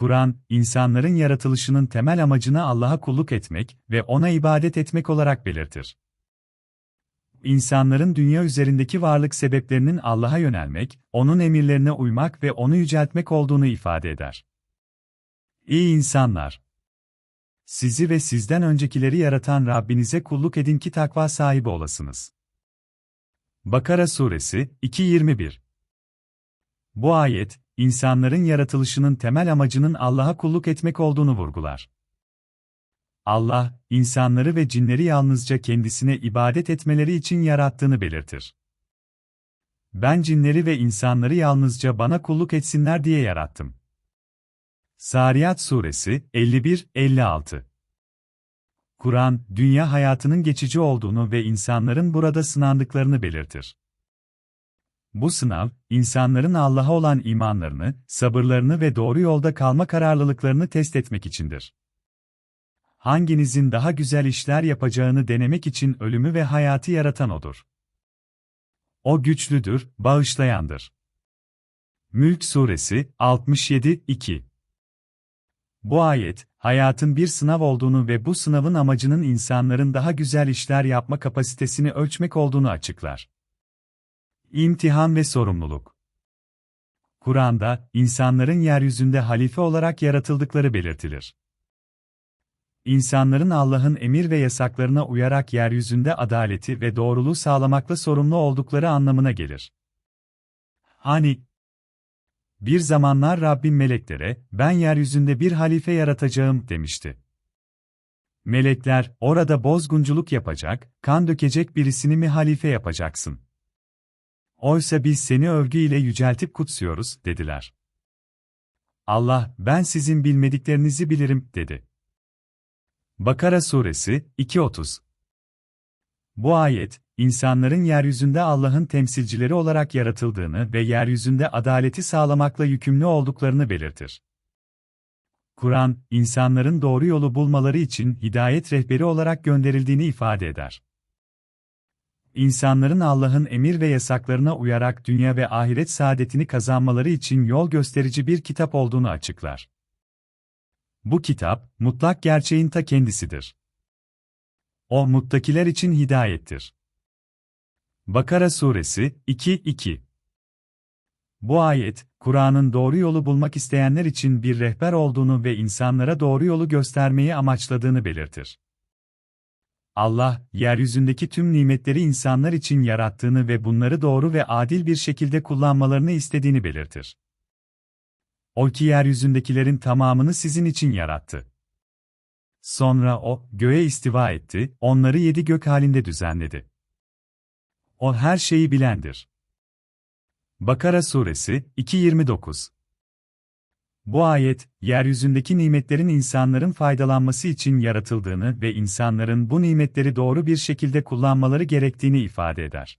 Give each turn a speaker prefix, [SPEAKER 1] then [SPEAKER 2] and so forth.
[SPEAKER 1] Kur'an, insanların yaratılışının temel amacını Allah'a kulluk etmek ve ona ibadet etmek olarak belirtir. İnsanların dünya üzerindeki varlık sebeplerinin Allah'a yönelmek, onun emirlerine uymak ve onu yüceltmek olduğunu ifade eder. İyi insanlar! Sizi ve sizden öncekileri yaratan Rabbinize kulluk edin ki takva sahibi olasınız. Bakara Suresi 2.21 Bu ayet, insanların yaratılışının temel amacının Allah'a kulluk etmek olduğunu vurgular. Allah, insanları ve cinleri yalnızca kendisine ibadet etmeleri için yarattığını belirtir. Ben cinleri ve insanları yalnızca bana kulluk etsinler diye yarattım. Sariyat Suresi 51-56 Kur'an, dünya hayatının geçici olduğunu ve insanların burada sınandıklarını belirtir. Bu sınav, insanların Allah'a olan imanlarını, sabırlarını ve doğru yolda kalma kararlılıklarını test etmek içindir. Hanginizin daha güzel işler yapacağını denemek için ölümü ve hayatı yaratan O'dur. O güçlüdür, bağışlayandır. Mülk Suresi 67-2 Bu ayet, hayatın bir sınav olduğunu ve bu sınavın amacının insanların daha güzel işler yapma kapasitesini ölçmek olduğunu açıklar. İmtihan ve sorumluluk Kur'an'da, insanların yeryüzünde halife olarak yaratıldıkları belirtilir. İnsanların Allah'ın emir ve yasaklarına uyarak yeryüzünde adaleti ve doğruluğu sağlamakla sorumlu oldukları anlamına gelir. Hani, bir zamanlar Rabbim meleklere, ben yeryüzünde bir halife yaratacağım demişti. Melekler, orada bozgunculuk yapacak, kan dökecek birisini mi halife yapacaksın? Oysa biz seni övgüyle yüceltip kutsuyoruz, dediler. Allah, ben sizin bilmediklerinizi bilirim, dedi. Bakara Suresi 2.30 Bu ayet, insanların yeryüzünde Allah'ın temsilcileri olarak yaratıldığını ve yeryüzünde adaleti sağlamakla yükümlü olduklarını belirtir. Kur'an, insanların doğru yolu bulmaları için hidayet rehberi olarak gönderildiğini ifade eder. İnsanların Allah'ın emir ve yasaklarına uyarak dünya ve ahiret saadetini kazanmaları için yol gösterici bir kitap olduğunu açıklar. Bu kitap, mutlak gerçeğin ta kendisidir. O muttakiler için hidayettir. Bakara Suresi 2-2 Bu ayet, Kur'an'ın doğru yolu bulmak isteyenler için bir rehber olduğunu ve insanlara doğru yolu göstermeyi amaçladığını belirtir. Allah, yeryüzündeki tüm nimetleri insanlar için yarattığını ve bunları doğru ve adil bir şekilde kullanmalarını istediğini belirtir. O ki yeryüzündekilerin tamamını sizin için yarattı. Sonra o, göğe istiva etti, onları yedi gök halinde düzenledi. O her şeyi bilendir. Bakara Suresi 2.29 Bu ayet, yeryüzündeki nimetlerin insanların faydalanması için yaratıldığını ve insanların bu nimetleri doğru bir şekilde kullanmaları gerektiğini ifade eder.